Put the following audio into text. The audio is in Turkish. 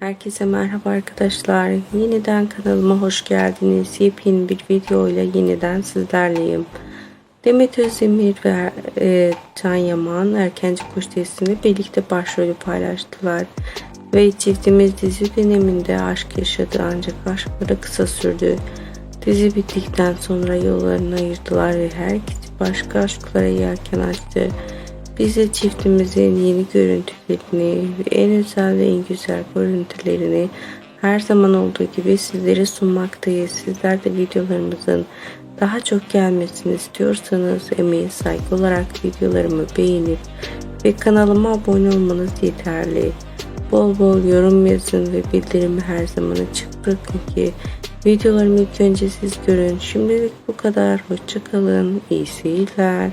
Herkese merhaba arkadaşlar. Yeniden kanalıma hoş geldiniz. Yepyeni bir video ile yeniden sizlerleyim. Demet Özdemir ve e, Can Yaman Erkenci Kuş dizisinde birlikte başrolü paylaştılar. Ve çiftimiz dizi döneminde aşk yaşadı ancak aşkları kısa sürdü. Dizi bittikten sonra yollarını ayırdılar ve herkes başka aşklara yelken açtı. Biz de çiftimizin yeni görüntülerini ve en özel ve en güzel görüntülerini her zaman olduğu gibi sizlere sunmaktayız. Sizler de videolarımızın daha çok gelmesini istiyorsanız emeğe saygı olarak videolarımı beğenip ve kanalıma abone olmanız yeterli. Bol bol yorum yazın ve bildirimi her zaman açık bırakın ki videolarımı ilk önce siz görün. Şimdilik bu kadar. Hoşçakalın. İyi seyirler.